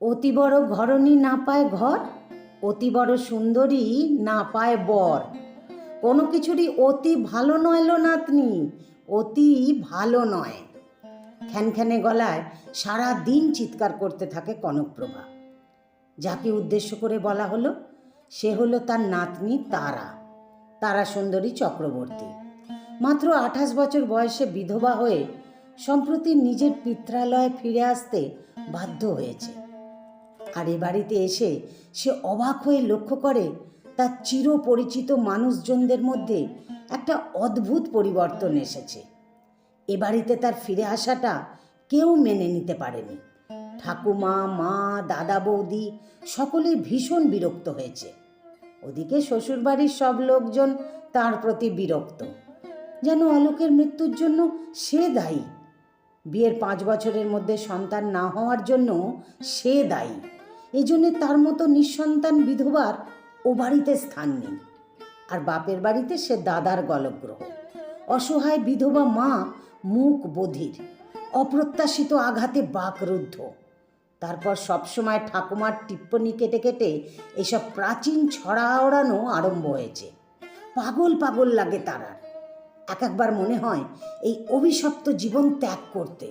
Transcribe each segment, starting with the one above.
অতি বড় ঘরণী না পায় ঘর, অতি বড় সুন্দরী না পায় বর। কোনো কিছুরই অতি ভালো নয় লো নাতনি, অতি ভালো নয়। খ্যানখ্যানে গলায় সারা দিন চিৎকার করতে থাকে কনকপ্রভা। যাকে উদ্দেশ্য করে বলা হলো, সে হলো তার নাতনি তারা তারা সুন্দরী চক্রবর্তী। মাত্র আঠাশ বছর বয়সে বিধবা হয়ে সম্প্রতি নিজের পিত্রালয়ে ফিরে আসতে বাধ্য হয়েছে। আর এ বাড়িতে এসে সে অবাক হয়ে লক্ষ্য করে তার চিরপরিচিত মানুষজনদের মধ্যে একটা অদ্ভুত পরিবর্তন এসেছে। এ বাড়িতে তার ফিরে আসাটা কেউ মেনে নিতে পারেনি। ঠাকুমা, মা, দাদা, বৌদি সকলেই ভীষণ বিরক্ত হয়েছে। ওদিকে শ্বশুরবাড়ির সব লোকজন তার প্রতি বিরক্ত। যেন অলোকের মৃত্যুর জন্য সে দায়ী। বিয়ের পাঁচ বছরের মধ্যে সন্তান না হওয়ার জন্য সে দায়ী। এই জন্যে তার মতো নিঃসন্তান বিধবার ও বাড়িতে স্থান নেই। আর বাপের বাড়িতে সে দাদার গলগ্রহ। অসহায় বিধবা মা মুখ বধির, অপ্রত্যাশিত আঘাতে বাকরুদ্ধ তারপর সবসময় ঠাকুমার টিপ্পনি কেটে কেটে এসব প্রাচীন ছড়া ওড়ানো আরম্ভ হয়েছে। পাগল পাগল লাগে তারার এক একবার মনে হয় এই অভিশপ্ত জীবন ত্যাগ করতে।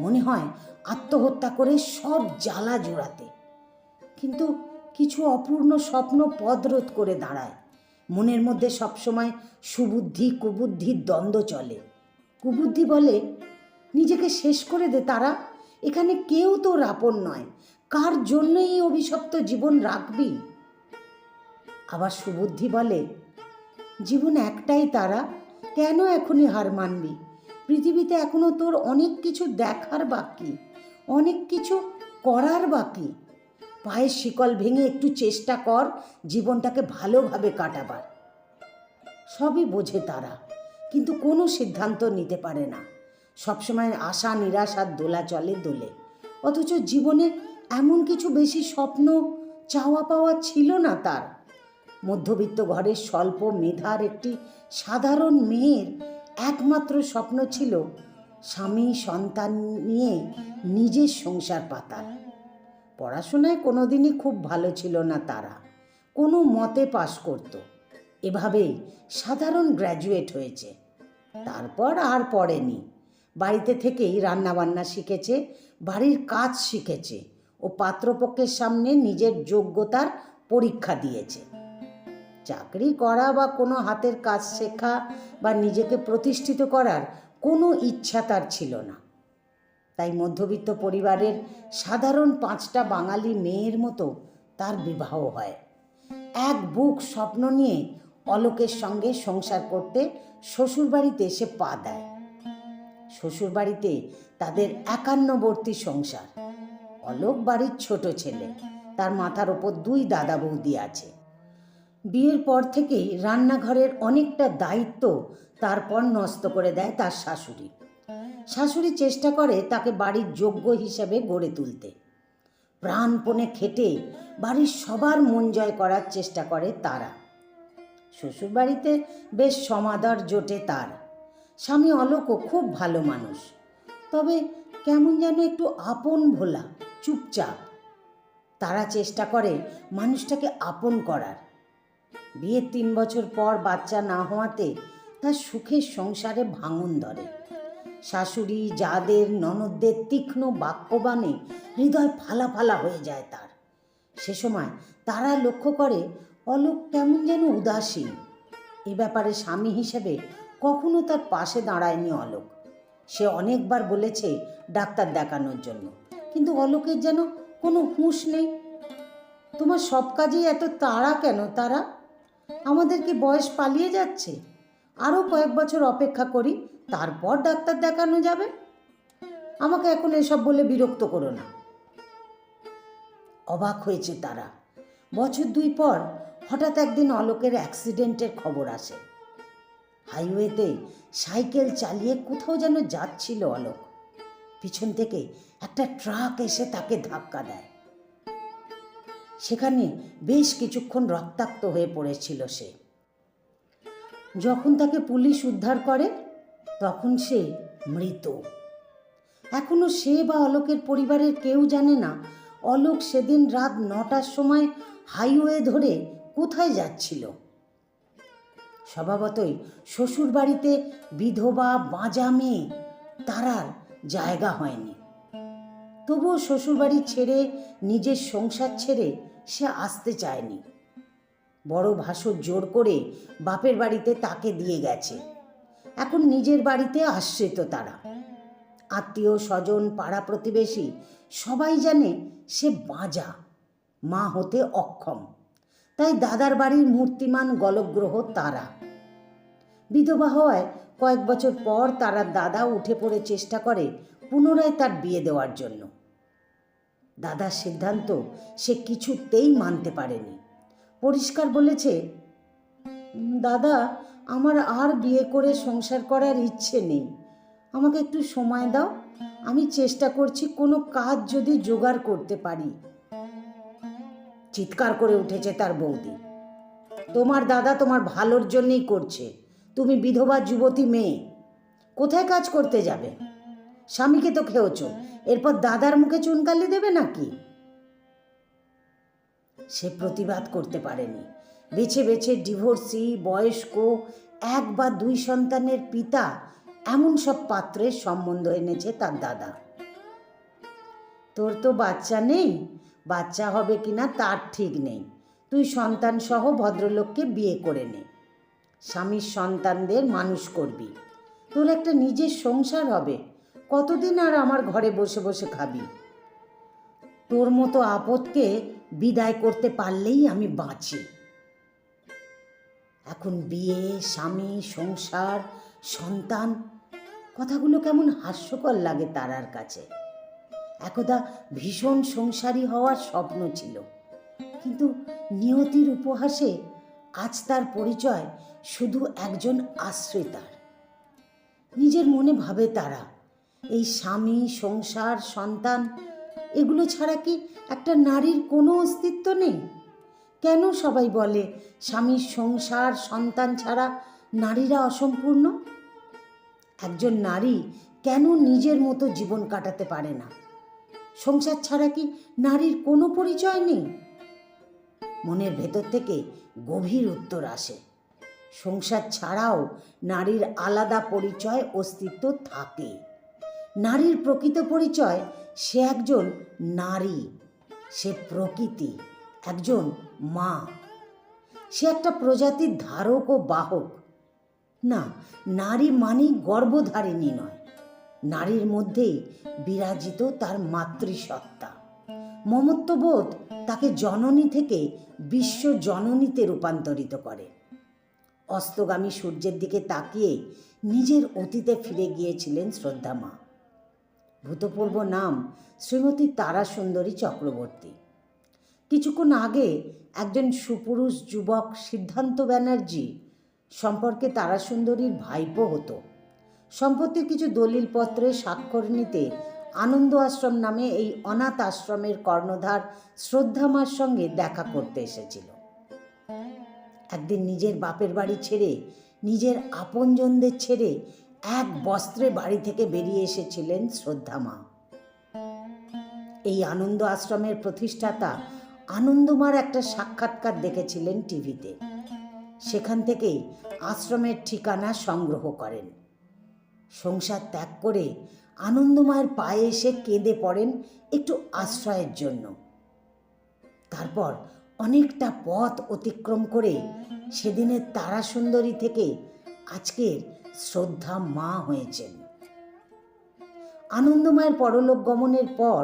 মনে হয় আত্মহত্যা করে সব জ্বালা জোড়াতে। কিন্তু কিছু অপূর্ণ স্বপ্ন পদরোধ করে দাঁড়ায়। মনের মধ্যে সবসময় সুবুদ্ধি কুবুদ্ধির দ্বন্দ্ব চলে। কুবুদ্ধি বলে, নিজেকে শেষ করে দে তারা, এখানে কেউ তোর আপন নয়। কার জন্য এই অভিশপ্ত জীবন রাখবি? আবার সুবুদ্ধি বলে, জীবন একটাই তারা, কেন এখনই হার মানবি? পৃথিবীতে এখনও তোর অনেক কিছু দেখার বাকি, অনেক কিছু করার বাকি। পায়ের শিকল ভেঙে একটু চেষ্টা কর, জীবনটাকে ভালোভাবে কাটাবার। সবই বোঝে তারা, কিন্তু কোনো সিদ্ধান্ত নিতে পারে না। সবসময় আশা নিরাশার দোলা চলে দোলে। অথচ জীবনে এমন কিছু বেশি স্বপ্ন, চাওয়া পাওয়া ছিল না তার। মধ্যবিত্ত ঘরের স্বল্প মেধার একটি সাধারণ মেয়ের একমাত্র স্বপ্ন ছিল স্বামী সন্তান নিয়ে নিজের সংসার পাতার। পড়াশোনায় কোনোদিনই খুব ভালো ছিল না তারা। কোনো মতে পাশ করত। এভাবেই সাধারণ গ্র্যাজুয়েট হয়েছে। তারপর আর পড়েনি। বাড়িতে থেকেই রান্নাবান্না শিখেছে, বাড়ির কাজ শিখেছে ও পাত্রপক্ষের সামনে নিজের যোগ্যতার পরীক্ষা দিয়েছে। চাকরি করা বা কোনো হাতের কাজ শেখা বা নিজেকে প্রতিষ্ঠিত করার কোনো ইচ্ছা তার ছিল না। তাই মধ্যবিত্ত পরিবারের সাধারণ পাঁচটা বাঙালি মেয়ের মতো তার বিবাহ হয়। এক বুক স্বপ্ন নিয়ে অলোকের সঙ্গে সংসার করতে শ্বশুরবাড়িতে এসে পা দেয়। শ্বশুরবাড়িতে তাদের একান্নবর্তী সংসার। অলোক বাড়ির ছোট ছেলে, তার মাথার ওপর দুই দাদা বৌদি আছে। বিয়ের পর থেকেই রান্নাঘরের অনেকটা দায়িত্ব তারপর নষ্ট করে দেয় তার শাশুড়ি। শাশুড়ি চেষ্টা করে তাকে বাড়ির যোগ্য হিসেবে গড়ে তুলতে। প্রাণপণে খেটে বাড়ির সবার মন জয় করার চেষ্টা করে তারা। শ্বশুরবাড়িতে বেশ সমাদর জোটে তার। স্বামী অলোকও খুব ভালো মানুষ। তবে কেমন যেন একটু আপন ভোলা, চুপচাপ। তারা চেষ্টা করে মানুষটাকে আপন করার। বিয়ের তিন বছর পর বাচ্চা না হওয়াতে তার সুখের সংসারে ভাঙন ধরে। শাশুড়ি, যাদের ননদদের তীক্ষ্ণ বাক্যবাণে হৃদয় ফালা ফালা হয়ে যায় তার। সে সময় তারা লক্ষ্য করে, অলোক কেমন যেন উদাসীন। এ ব্যাপারে স্বামী হিসেবে কখনো তার পাশে দাঁড়ায়নি অলোক। সে অনেকবার বলেছে ডাক্তার দেখানোর জন্য, কিন্তু অলোকের যেন কোনো হুঁশ নেই। তোমার সব কাজেই এত তাড়া কেন তারা? আমাদের কি বয়স পালিয়ে যাচ্ছে? আরও কয়েক বছর অপেক্ষা করি। তারপর ডাক্তার দেখানো যাবে। আমাকে এখন এসব বলে বিরক্ত করো না। অবাক হয়েছে তারা। বছর দুই পর হঠাৎ একদিন অলোকের অ্যাক্সিডেন্টের খবর আসে। হাইওয়েতে সাইকেল চালিয়ে কোথাও যেন যাচ্ছিল অলোক পিছন থেকে একটা ট্রাক এসে তাকে ধাক্কা দেয়। সেখানে বেশ কিছুক্ষণ রক্তাক্ত হয়ে পড়েছিল সে। যখন তাকে পুলিশ উদ্ধার করে তখন সে মৃত। এখনও সে বা অলোকের পরিবারের কেউ জানে না, অলোক সেদিন রাত নটার সময় হাইওয়ে ধরে কোথায় যাচ্ছিল। স্বভাবতই শ্বশুর বাড়িতে বিধবা, বাঁজা মেয়ে তারার জায়গা হয়নি। তবুও শ্বশুরবাড়ি ছেড়ে নিজের সংসার ছেড়ে সে আসতে চায়নি। বড় ভাসুর জোর করে বাপের বাড়িতে তাকে দিয়ে গেছে। এখন নিজের বাড়িতে আসছে তো তারা। আত্মীয় স্বজন পাড়া প্রতিবেশী সবাই জানে সে বাঁজা মা হতে অক্ষম। তাই দাদার বাড়ির মূর্তিমান গলগ্রহ তারা। বিধবা হওয়ায় কয়েক বছর পর তারা দাদা উঠে পড়ে চেষ্টা করে পুনরায় তার বিয়ে দেওয়ার জন্য। দাদার সিদ্ধান্ত সে কিছুতেই মানতে পারেনি। পরিষ্কার বলেছে "উম, দাদা, আমার আর বিয়ে করে সংসার করার ইচ্ছে নেই। আমাকে একটু সময় দাও, আমি চেষ্টা করছি কোনো কাজ যদি জোগাড় করতে পারি। চিৎকার করে উঠেছে তার বৌদি। তোমার দাদা তোমার ভালোর জন্যই করছে। তুমি বিধবা যুবতী মেয়ে। কোথায় কাজ করতে যাবে? স্বামীকে তো খেয়েছ। এরপর দাদার মুখে চুনকালি দেবে নাকি? সে প্রতিবাদ করতে পারেনি। বেছে বেছে ডিভোর্সি বয়স্ক, এক বা দুই সন্তানের পিতা, এমন সব পাত্রের সম্বন্ধ এনেছে তার দাদা। তোর তো বাচ্চা নেই, বাচ্চা হবে কিনা তার ঠিক নেই। তুই সন্তান সহ ভদ্রলোককে বিয়ে করে নে। স্বামীর সন্তানদের মানুষ করবি। তোর একটা নিজের সংসার হবে। কতদিন আর আমার ঘরে বসে বসে খাবি? তোর মতো আপদকে বিদায় করতে পারলেই আমি বাঁচি। এখন বিয়ে, স্বামী, সংসার, সন্তান, কথাগুলো কেমন হাস্যকর লাগে তারার কাছে। একদা ভীষণ সংসারী হওয়ার স্বপ্ন ছিল। কিন্তু নিয়তির উপহাসে আজ তার পরিচয় শুধু একজন আশ্রিতার। নিজের মনে ভাবে তারা, এই স্বামী, সংসার, সন্তান, এগুলো ছাড়া কি একটা নারীর কোনো অস্তিত্ব নেই? কেন সবাই বলে স্বামীর সংসার, সন্তান ছাড়া নারীরা অসম্পূর্ণ? একজন নারী কেন নিজের মতো জীবন কাটাতে পারে না? সংসার ছাড়া কি নারীর কোনো পরিচয় নেই? মনের ভেতর থেকে গভীর উত্তর আসে। সংসার ছাড়াও নারীর আলাদা পরিচয়, অস্তিত্ব থাকে। নারীর প্রকৃত পরিচয় সে একজন নারী, সে প্রকৃতি। একজন মা। সে একটা প্রজাতির ধারক ও বাহক। না, নারী মানেই গর্ভধারিণী নয়। নারীর মধ্যেই বিরাজিত তার মাতৃসত্তা মমত্ববোধ তাকে জননী থেকে বিশ্ব জননীতে রূপান্তরিত করে। অস্তগামী সূর্যের দিকে তাকিয়ে নিজের অতীতে ফিরে গিয়েছিলেন শ্রদ্ধা মা। ভূতপূর্ব নাম শ্রীমতী তারাসুন্দরী চক্রবর্তী। কিছুক্ষণ আগে একজন সুপুরুষ যুবক সিদ্ধান্ত ব্যানার্জি সম্পর্কে তারাসুন্দরীর ভাইপো হতো। সম্পত্তির কিছু দলিলপত্রে স্বাক্ষর নিতে আনন্দ আশ্রম নামে এই অনাথ আশ্রমের কর্ণধার শ্রদ্ধামার সঙ্গে দেখা করতে এসেছিল। একদিন নিজের বাপের বাড়ি ছেড়ে, নিজের আপনজনদের ছেড়ে এক বস্ত্রে বাড়ি থেকে বেরিয়ে এসেছিলেন শ্রদ্ধামা এই আনন্দ আশ্রমের প্রতিষ্ঠাতা আনন্দমার একটা সাক্ষাৎকার দেখেছিলেন টিভিতে। সেখান থেকেই আশ্রমের ঠিকানা সংগ্রহ করেন। সংসার ত্যাগ করে আনন্দমায়ের পায়ে এসে কেঁদে পড়েন একটু আশ্রয়ের জন্য। তারপর অনেকটা পথ অতিক্রম করে সেদিনের তারা সুন্দরী থেকে আজকের শ্রদ্ধা মা হয়েছেন। আনন্দমায়ের পরলোক গমনের পর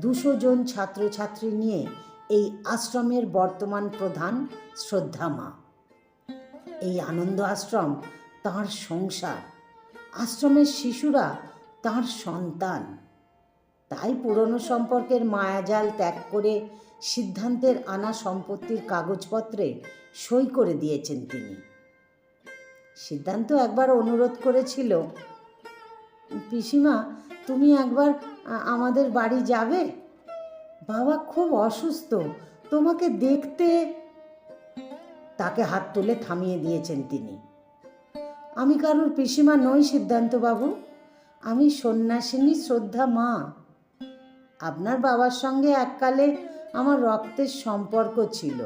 দুশো জন ছাত্রছাত্রী নিয়ে এই আশ্রমের বর্তমান প্রধান শ্রদ্ধা মা। এই আনন্দ আশ্রম তাঁর সংসার। আশ্রমের শিশুরা তাঁর সন্তান। তাই পুরনো সম্পর্কের মায়াজাল ত্যাগ করে সিদ্ধান্তের আনা সম্পত্তির কাগজপত্রে সই করে দিয়েছেন তিনি। সিদ্ধান্ত একবার অনুরোধ করেছিল, পিসিমা, তুমি একবার আমাদের বাড়ি যাবে? বাবা খুব অসুস্থ, তোমাকে দেখতে তাকে হাত তুলে থামিয়ে দিয়েছেন তিনি। আমি কারোর পিসিমা নই সিদ্ধান্ত বাবু আমি সন্ন্যাসিনী শ্রদ্ধা মা। আপনার বাবার সঙ্গে এককালে আমার রক্তের সম্পর্ক ছিল,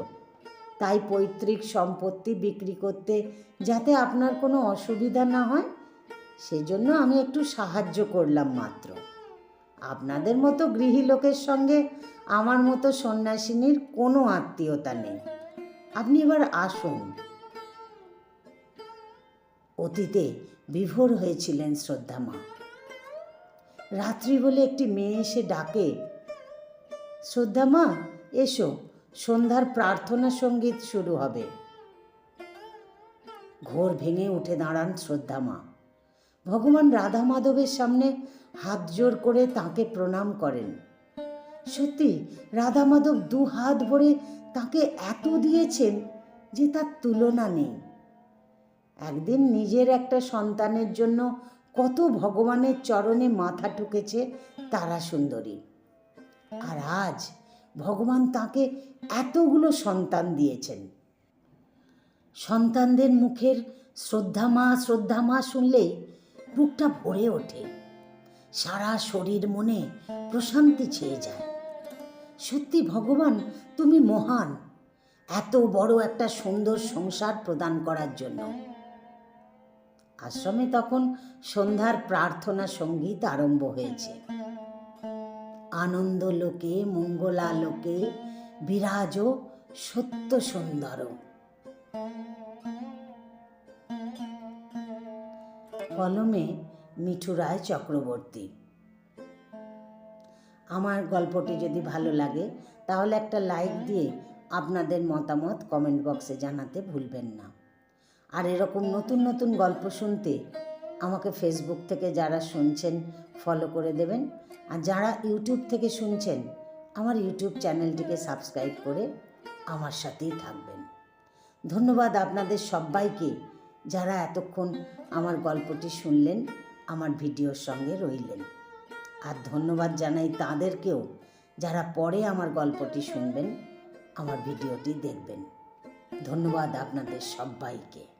তাই পৈতৃক সম্পত্তি বিক্রি করতে যাতে আপনার কোনো অসুবিধা না হয়, সেজন্য আমি একটু সাহায্য করলাম মাত্র। আপনাদের মতো গৃহী লোকের সঙ্গে আমার মতো সন্ন্যাসিনীর কোনো আত্মীয়তা নেই। আপনি এবার আসুন। অতীতে বিভোর হয়েছিলেন শ্রদ্ধা মা। রাত্রি বলে একটি মেয়ে এসে ডাকে, শ্রদ্ধা মা, এসো, সন্ধ্যার প্রার্থনা সংগীত শুরু হবে। ঘোর ভেঙে উঠে দাঁড়ান শ্রদ্ধা মা। ভগবান রাধা মাধবের সামনে হাত জোর করে তাকে প্রণাম করেন। সত্যি রাধা মাধব দু হাত ভরে তাকে এত দিয়েছেন যে তার তুলনা নেই। একদিন নিজের একটা সন্তানের জন্য কত ভগবানের চরণে মাথা ঠুকেছে তারা সুন্দরী আর আজ ভগবান তাকে এতগুলো সন্তান দিয়েছেন। সন্তানদের মুখের শ্রদ্ধা মা শ্রদ্ধা মা শুনলেই বুকটা ভরে ওঠে। সারা শরীর মনে প্রশান্তি ছেয়ে যায়। সত্যি ভগবান, তুমি মহান। এত বড় একটা সুন্দর সংসার প্রদান করার জন্য। আশ্রমে তখন সন্ধ্যার প্রার্থনা সংগীত আরম্ভ হয়েছে। আনন্দ লোকে, মঙ্গলা লোকে বিরাজ সত্য সুন্দর। কলমে মিঠু রায় চক্রবর্তী। আমার গল্পটি যদি ভালো লাগে, তাহলে একটা লাইক দিয়ে আপনাদের মতামত কমেন্ট বক্সে জানাতে ভুলবেন না। আর এরকম নতুন নতুন গল্প শুনতে আমাকে ফেসবুক থেকে যারা শুনছেন ফলো করে দেবেন। আর যারা ইউটিউব থেকে শুনছেন, আমার ইউটিউব চ্যানেলটিকে সাবস্ক্রাইব করে আমার সাথেই থাকবেন। ধন্যবাদ আপনাদের সবাইকে। যারা এতক্ষণ আমার গল্পটি শুনলেন, আমার ভিডিওর সঙ্গে রইলেন। আর ধন্যবাদ জানাই তাদেরকেও যারা পরে আমার গল্পটি শুনবেন, আমার ভিডিওটি দেখবেন। ধন্যবাদ আপনাদের সবাইকে।